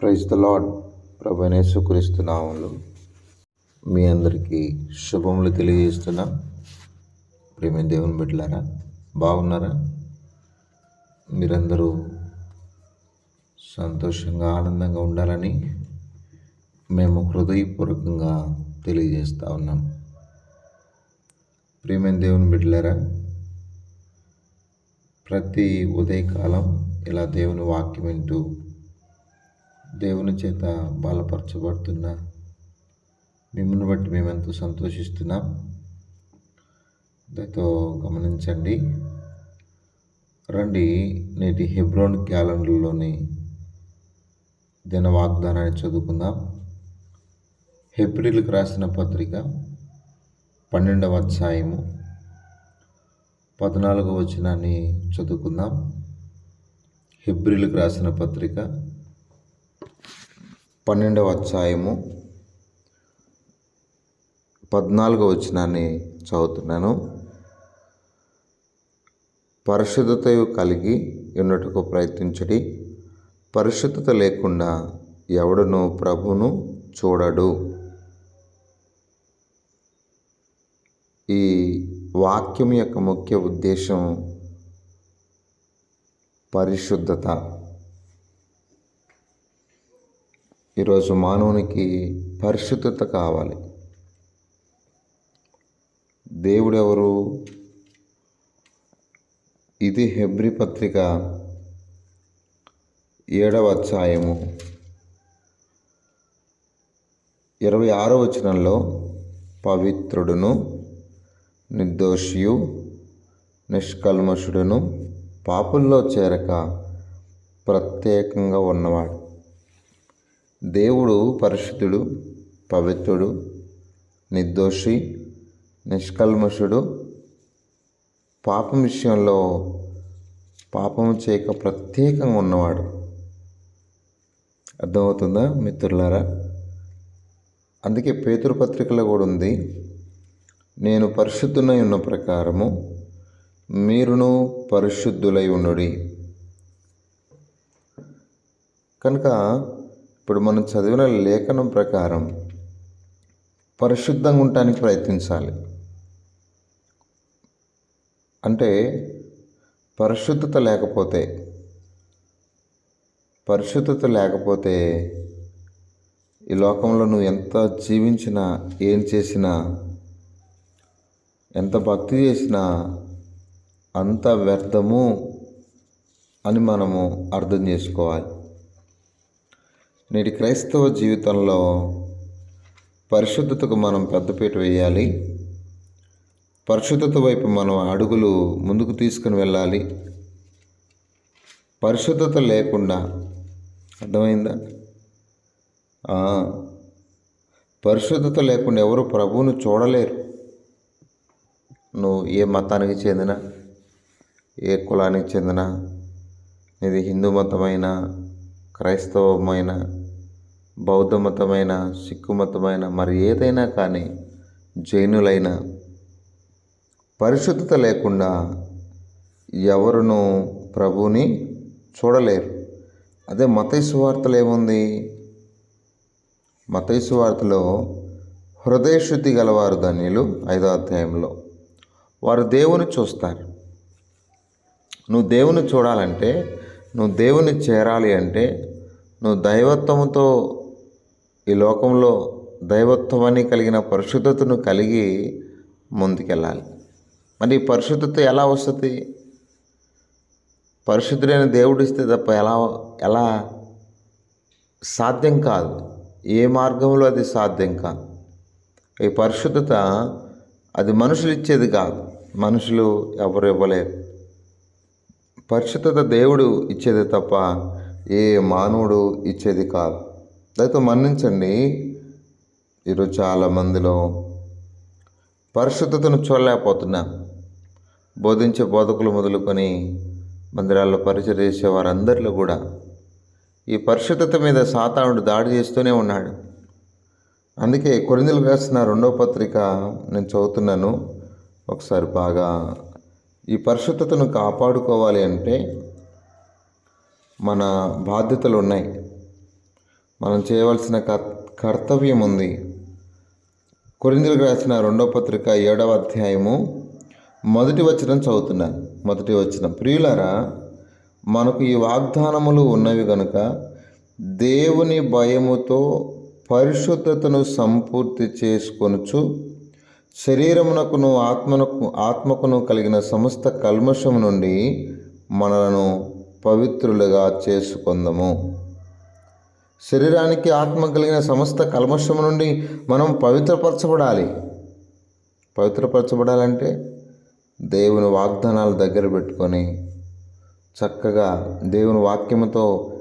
Praise the lord ప్రభనేసుక్రీస్తు నామంలో మీ అందరికీ శుభములు తెలియజేస్తున్నా. ప్రేమ దేవుని బిడ్డలారా బాగున్నారా? మీరందరూ సంతోషంగా ఆనందంగా ఉండాలని మేము హృదయపూర్వకంగా తెలియజేస్తూ ఉన్నాం. ప్రేమ దేవుని బిడ్డలారా ప్రతి ఉదయకాలం ఇలా దేవుని వాక్యం వింటూ దేవుని చేత బలపరచబడుతున్న మిమ్మల్ని బట్టి మేమెంతో సంతోషిస్తున్నాం. దాంతో గమనించండి. రండి నేటి హెబ్రోన్ క్యాలెండర్లోని దిన వాగ్దానాన్ని చదువుకుందాం. హెబ్రిల్కి రాసిన పత్రిక పన్నెండవ అధ్యాయము పద్నాలుగవ వచనాన్ని చదువుకుందాం. హెబ్రిల్కి రాసిన పత్రిక పన్నెండవ అధ్యాయము పద్నాలుగవ వచనాన్ని చదువుతున్నాను. పరిశుద్ధత కలిగి ఉన్నట్టుకు ప్రయత్నించడి. పరిశుద్ధత లేకుండా ఎవడును ప్రభును చూడడు. ఈ వాక్యం యొక్క ముఖ్య ఉద్దేశం పరిశుద్ధత. ఈరోజు మానవునికి పరిశుద్ధత కావాలి. దేవుడెవరు? ఇది హెబ్రి పత్రిక ఏడవ అధ్యాయము. ఇరవై ఆరో వచనంలో పవిత్రుడును నిర్దోషియు నిష్కల్మషుడును పాపుల్లో చేరక ప్రత్యేకంగా ఉన్నవాడు. దేవుడు పరిశుద్ధుడు పవిత్రుడు నిర్దోషి నిష్కల్మషుడు. పాపం విషయంలో పాపము చేయక ప్రత్యేకంగా ఉన్నవాడు. అర్థమవుతుందా మిత్రులారా? అందుకే పేతురు పత్రికలో కూడా ఉంది నేను పరిశుద్ధునై ఉన్న ప్రకారము మీరును పరిశుద్ధులై ఉండుడి. కనుక ఇప్పుడు మనం చదివిన లేఖనం ప్రకారం పరిశుద్ధంగా ఉండటానికి ప్రయత్నించాలి. అంటే పరిశుద్ధత లేకపోతే పరిశుద్ధత లేకపోతే ఈ లోకంలో నువ్వు ఎంత జీవించినా ఏం చేసినా ఎంత భక్తి చేసినా అంత వ్యర్థము అని మనము అర్థం చేసుకోవాలి. నేటి క్రైస్తవ జీవితంలో పరిశుద్ధతకు మనం పెద్దపీట వేయాలి. పరిశుద్ధత వైపు మనం అడుగులు ముందుకు తీసుకుని వెళ్ళాలి. పరిశుద్ధత లేకుండా అర్థమైందా? పరిశుద్ధత లేకుండా ఎవరు ప్రభువును చూడలేరు. నువ్వు ఏ మతానికి చెందిన ఏ కులానికి చెందిన ఇది హిందూ మతమైన క్రైస్తవమైన బౌద్ధ మతమైన సిక్కు మతమైన మరి ఏదైనా కానీ జైనులైన పరిశుద్ధత లేకుండా ఎవరును ప్రభుని చూడలేరు. అదే మతైసు వార్తలు ఏముంది? మతైసు వార్తలో హృదయశుద్ధి గలవారు ధన్యులు ఐదో అధ్యాయంలో. వారు దేవుని చూస్తారు. నువ్వు దేవుని చూడాలంటే నువ్వు దేవుని చేరాలి అంటే నువ్వు దైవత్వంతో ఈ లోకంలో దైవత్వాన్ని కలిగిన పరిశుద్ధతను కలిగి ముందుకెళ్ళాలి. మరి ఈ పరిశుద్ధత ఎలా వస్తుంది? పరిశుద్ధుడైన దేవుడు ఇస్తే తప్ప ఎలా ఎలా సాధ్యం కాదు. ఏ మార్గంలో అది సాధ్యం కాదు. ఈ పరిశుద్ధత అది మనుషులు ఇచ్చేది కాదు. మనుషులు ఎవరు ఇవ్వలేరు. పరిశుద్ధత దేవుడు ఇచ్చేది తప్ప ఏ మానవుడు ఇచ్చేది కాదు. దయతో మన్నించండి. ఈరోజు చాలా మందిలో పరిశుద్ధతను చూడలేకపోతున్నా. బోధించే బోధకులు మొదలుకొని మందిరాల్లో పరిచయం చేసే వారందరిలో కూడా ఈ పరిశుద్ధత మీద సాతానుడు దాడి చేస్తూనే ఉన్నాడు. అందుకే కొరిందలు రాసిన రెండో పత్రిక నేను చదువుతున్నాను. ఒకసారి బాగా ఈ పరిశుద్ధతను కాపాడుకోవాలి అంటే మన బాధ్యతలు ఉన్నాయి. మనం చేయవలసిన కర్తవ్యం ఉంది కొరిందులకు రాసిన రెండో పత్రిక ఏడవ అధ్యాయము మొదటి వచనం చదువుతున్నాను మొదటి వచనం. ప్రియులారా మనకు ఈ వాగ్దానములు ఉన్నవి గనుక దేవుని భయముతో పరిశుద్ధతను సంపూర్తి చేసుకొనుచు శరీరమునకును ఆత్మనకు ఆత్మకును కలిగిన సమస్త కల్మషము నుండి మనలను పవిత్రులుగా చేసుకుందాము. శరీరానికి ఆత్మ కలిగిన సమస్త కల్మషము నుండి మనం పవిత్రపరచబడాలి. పవిత్రపరచబడాలంటే దేవుని వాగ్దానాలు దగ్గర పెట్టుకొని చక్కగా దేవుని వాక్యముతో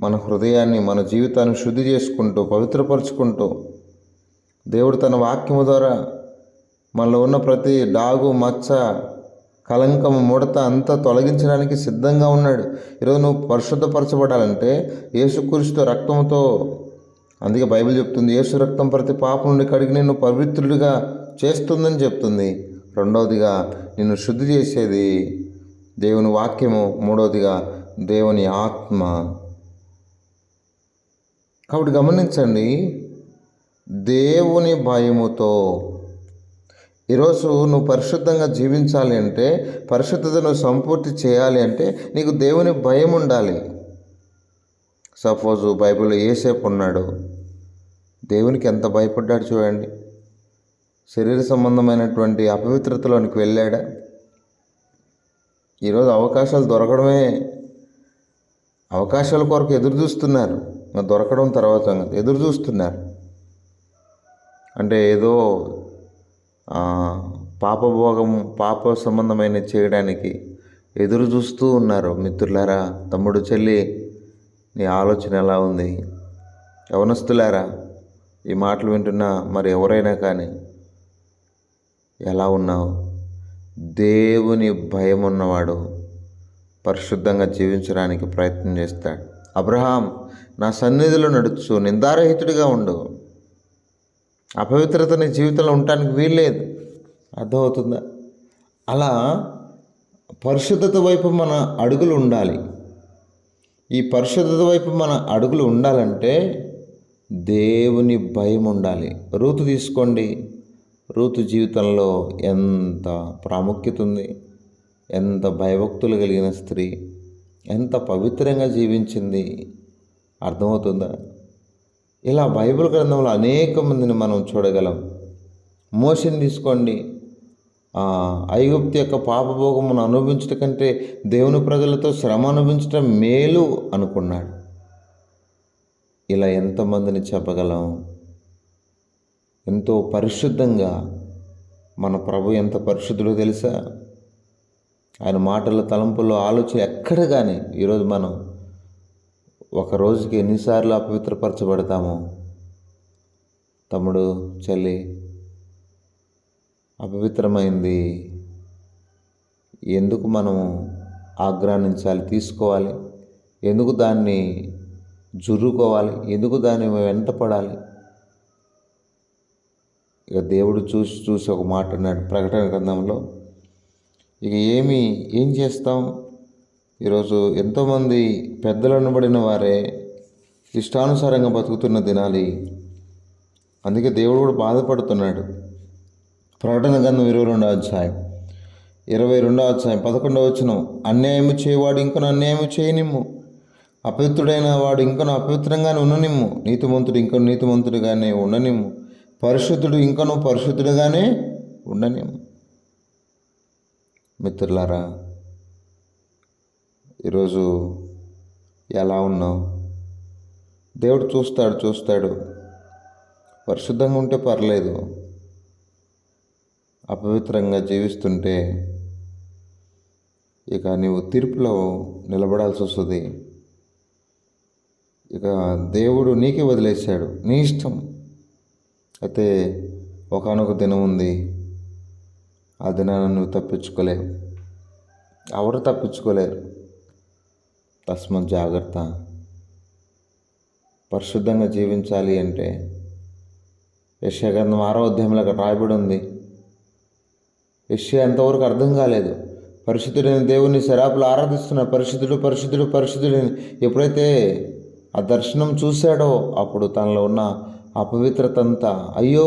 మన హృదయాన్ని మన జీవితాన్ని శుద్ధి చేసుకుంటూ పవిత్రపరుచుకుంటూ దేవుడు తన వాక్యము ద్వారా మనలో ఉన్న ప్రతి డాగు మచ్చ కలంకము ముడత అంతా తొలగించడానికి సిద్ధంగా ఉన్నాడు. ఈరోజు నువ్వు పరిశుద్ధపరచబడాలంటే యేసుకృష్ణ రక్తంతో అందుకే బైబిల్ చెప్తుంది యేసు రక్తం ప్రతి పాపం నుండి కడిగి నిన్ను పవిత్రుడిగా చేస్తుందని చెప్తుంది. రెండవదిగా నిన్ను శుద్ధి చేసేది దేవుని వాక్యము. మూడవదిగా దేవుని ఆత్మ. కాబట్టి గమనించండి దేవుని భయముతో ఈరోజు నువ్వు పరిశుద్ధంగా జీవించాలి అంటే పరిశుద్ధతను సంపూర్తి చేయాలి అంటే నీకు దేవుని భయం ఉండాలి. సపోజు బైబిల్లో ఏసేపు ఉన్నాడు. దేవునికి ఎంత భయపడ్డాడు చూడండి. శరీర సంబంధమైనటువంటి అపవిత్రతలోనికి వెళ్ళాడా? ఈరోజు అవకాశాలు దొరకడమే అవకాశాల కొరకు ఎదురు చూస్తున్నారు. దొరకడం తర్వాత ఎదురు చూస్తున్నారు. అంటే ఏదో పాపభోగం పాప సంబంధమైన చేయడానికి ఎదురు చూస్తూ ఉన్నారు. మిత్రులారా తమ్ముడు చెల్లి నీ ఆలోచన ఎలా ఉంది? యవనస్తులారా ఈ మాటలు వింటున్నా మరి ఎవరైనా కానీ ఎలా ఉన్నావు? దేవుని భయం ఉన్నవాడు పరిశుద్ధంగా జీవించడానికి ప్రయత్నం చేస్తాడు. అబ్రహాం నా సన్నిధిలో నడుచు నిందారహితుడిగా ఉండు. అపవిత్రత నీ జీవితంలో ఉండటానికి వీల్లేదు. అర్థమవుతుందా? అలా పరిశుద్ధత వైపు మన అడుగులు ఉండాలి. ఈ పరిశుద్ధత వైపు మన అడుగులు ఉండాలంటే దేవుని భయం ఉండాలి. రూతు తీసుకోండి. రూతు జీవితంలో ఎంత ప్రాముఖ్యత ఉంది. ఎంత భయభక్తులు కలిగిన స్త్రీ. ఎంత పవిత్రంగా జీవించింది. అర్థమవుతుందా? ఇలా బైబిల్ గ్రంథంలో అనేక మందిని మనం చూడగలం. మోషన్ తీసుకోండి. ఐగుప్తి యొక్క పాపభోగమును అనుభవించటం కంటే దేవుని ప్రజలతో శ్రమ అనుభవించటం మేలు అనుకున్నాడు. ఇలా ఎంతమందిని చెప్పగలం? ఎంతో పరిశుద్ధంగా మన ప్రభు ఎంత పరిశుద్ధుడో తెలుసా? ఆయన మాటల తలంపుల్లో ఆలోచన ఎక్కడ కానీ ఈరోజు మనం ఒక రోజుకి ఎన్నిసార్లు అపవిత్రపరచబడతాము? తమ్ముడు చెల్లి అపవిత్రమైంది. ఎందుకు మనము ఆగ్రానించాలి తీసుకోవాలి. ఎందుకు దాన్ని జుర్రుకోవాలి? ఎందుకు దాన్ని వెంట పడాలి ఇక దేవుడు చూసి చూసి ఒక మాట అన్నాడు ప్రకటన గ్రంథంలో. ఇక ఏమి ఏం చేస్తాం? ఈరోజు ఎంతోమంది పెద్దలు అనబడిన వారే ఇష్టానుసారంగా బతుకుతున్న దినాలి. అందుకే దేవుడు కూడా బాధపడుతున్నాడు. ప్రకటన గంధం ఇరవై రెండో అధ్యాయం. ఇరవై రెండో అధ్యాయం పదకొండవ వచ్చిన అన్యాయము చేయవాడు ఇంకొన అన్యాయము చేయనిమ్ము. అపవిత్రుడైన వాడు ఇంకొన అపవిత్రంగానే ఉండనిమ్ము నీతిమంతుడు ఇంకొన నీతిమంతుడిగానే ఉండనిమ్ము. పరిశుద్ధుడు ఇంకొన పరిశుద్ధుడుగానే ఉండనిమ్ము. మిత్రులారా ఈరోజు ఎలా ఉన్నావు? దేవుడు చూస్తాడు చూస్తాడు. పరిశుద్ధంగా ఉంటే పర్లేదు. అపవిత్రంగా జీవిస్తుంటే ఇక నీవు తీర్పులో నిలబడాల్సి వస్తుంది. ఇక దేవుడు నీకే వదిలేశాడు. నీ ఇష్టం. అయితే ఒకనొక దినం ఉంది. ఆ దినాన్ని నువ్వు తప్పించుకోలేవు. ఎవరు తప్పించుకోలేరు? తస్మత్ జాగ్రత్త. పరిశుద్ధంగా జీవించాలి అంటే యశాగ్రంథం ఆరో అధ్యాయంలో అక్కడ రాయబడి ఉంది. యశ్య ఎంతవరకు అర్థం కాలేదు. పరిశుద్ధుడైన దేవుని శరాపులు ఆరాధిస్తున్న పరిశుద్ధుడు పరిశుద్ధుడు పరిశుద్ధుడని ఎప్పుడైతే ఆ దర్శనం చూశాడో అప్పుడు తనలో ఉన్న అపవిత్రత అంతా అయ్యో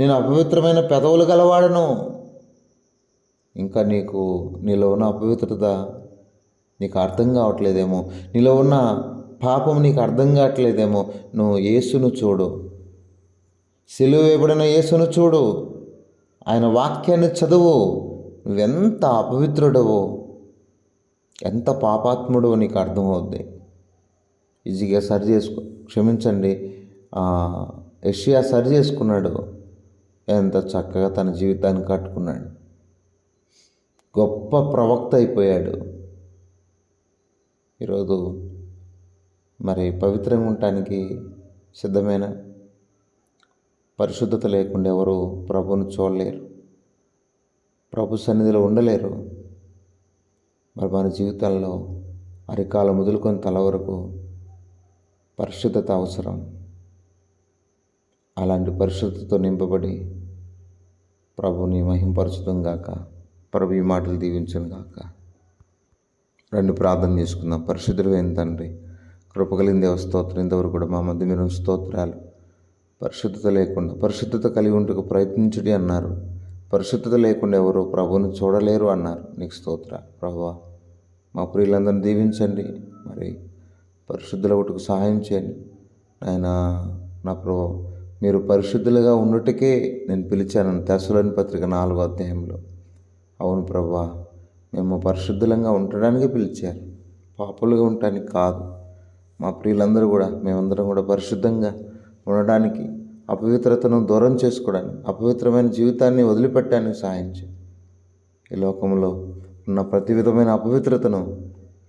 నేను అపవిత్రమైన పెదవులు గలవాడను. ఇంకా నీకు నీలో ఉన్న అపవిత్రత నీకు అర్థం కావట్లేదేమో. నీలో ఉన్న పాపం నీకు అర్థం కావట్లేదేమో. నువ్వు యేసును చూడు. సిలువ వేయబడిన యేసును చూడు. ఆయన వాక్యాన్ని చదువు. నువ్వెంత అపవిత్రుడవో. ఎంత పాపాత్ముడో నీకు అర్థమవుద్ది. ఈజీగా సరి చేసుకో క్షమించండి. యషియా సరి చేసుకున్నాడు. ఎంత చక్కగా తన జీవితాన్ని కట్టుకున్నాడు. గొప్ప ప్రవక్త అయిపోయాడు. ఈరోజు మరి పవిత్రంగా ఉండటానికి సిద్ధమైన పరిశుద్ధత లేకుండా ఎవరు ప్రభువును చూడలేరు. ప్రభు సన్నిధిలో ఉండలేరు. మరి మన జీవితాల్లో అరికాల మొదలుకొని తల వరకు పరిశుద్ధత అవసరం. అలాంటి పరిశుద్ధతతో నింపబడి ప్రభుని మహింపరచుతం గాక. ప్రభు ఈ మాటలు దీవించను గాక. రెండు ప్రార్థన చేసుకుందాం. పరిశుద్ధులు అయిన తండ్రి కృపగలిగిన దేవ స్తోత్రం ఇంతవరకు కూడా మా మధ్య మీరు స్తోత్రాలు. పరిశుద్ధత లేకుండా పరిశుద్ధత కలిగి ఉంటకు ప్రయత్నించుడి అన్నారు. పరిశుద్ధత లేకుండా ఎవరు ప్రభుని చూడలేరు అన్నారు. నీకు స్తోత్ర ప్రభువా మా ప్రియులందరినీ దీవించండి. మరి పరిశుద్ధుల ఒకటికి సహాయం చేయండి. ఆయన నా ప్రభు మీరు పరిశుద్ధులుగా ఉన్నట్టుకే నేను పిలిచాను. తెసలోని పత్రిక నాలుగో అధ్యాయంలో. అవును ప్రభా మేము పరిశుద్ధులంగా ఉండడానికి పిలిచారు. పాపులుగా ఉండటానికి కాదు. మా ప్రియులందరూ కూడా మేమందరం కూడా పరిశుద్ధంగా ఉండడానికి అపవిత్రతను దూరం చేసుకోవడానికి అపవిత్రమైన జీవితాన్ని వదిలిపెట్టడానికి సహాయం చేయండి ఈ లోకంలో ఉన్న ప్రతి విధమైన అపవిత్రతను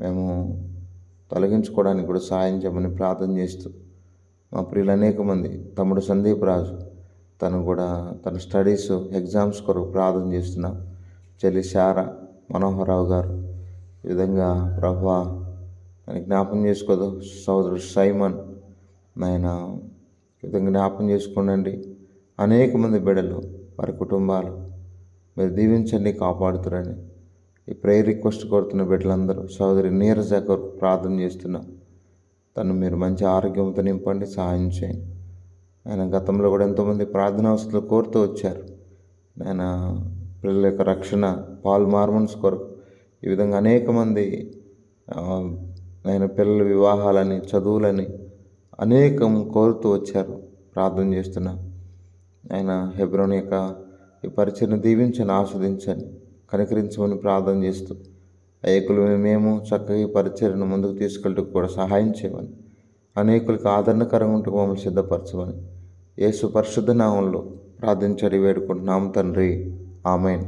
మేము తొలగించుకోవడానికి కూడా సహాయం చేయమని ప్రార్థన చేస్తూ మా ప్రియులు అనేక మంది తమ్ముడు సందీప్ రాజు తను కూడా తన స్టడీస్ ఎగ్జామ్స్ కొరకు ప్రార్థన చేస్తున్నాం. చెల్లి శారా మనోహరరావు గారు. ఈ విధంగా ప్రభా నన్ను జ్ఞాపం చేసుకోదు. సోదరుడు సైమన్ నాయన ఈ విధంగా జ్ఞాపం చేసుకోనండి. అనేక మంది బిడ్డలు వారి కుటుంబాలు మీరు దీవించండి కాపాడుతురని ఈ ప్రేయర్ రిక్వెస్ట్ కోరుతున్న బిడ్డలందరూ సోదరి నీరజ గారు ప్రార్థన చేస్తున్నాం. తను మీరు మంచి ఆరోగ్యంతో నింపండి సహాయం చేయండి. ఆయన గతంలో కూడా ఎంతోమంది ప్రార్థనా వస్తువులు కోరుతూ వచ్చారు. ఆయన పిల్లల యొక్క రక్షణ పాల్ మార్మన్స్ కొరకు ఈ విధంగా అనేక మంది ఆయన పిల్లల వివాహాలని చదువులని అనేకం కోరుతూ వచ్చారు. ప్రార్థన చేస్తున్నా ఆయన హెబ్రోన్ యొక్క ఈ పరిచయను దీవించని ఆస్వాదించని కనికరించమని ప్రార్థన చేస్తూ అయ్యకులు మేము చక్కగా ఈ పరిచయను ముందుకు తీసుకెళ్ళటకు కూడా సహాయం చేయమని అనేకులకు ఆదరణకరంగా ఉంటూ మమ్మల్ని సిద్ధపరచమని యేసు పరిశుద్ధ నామంలో ప్రార్థించడి వేడుకుంటున్నాం తండ్రి. ആമേൻ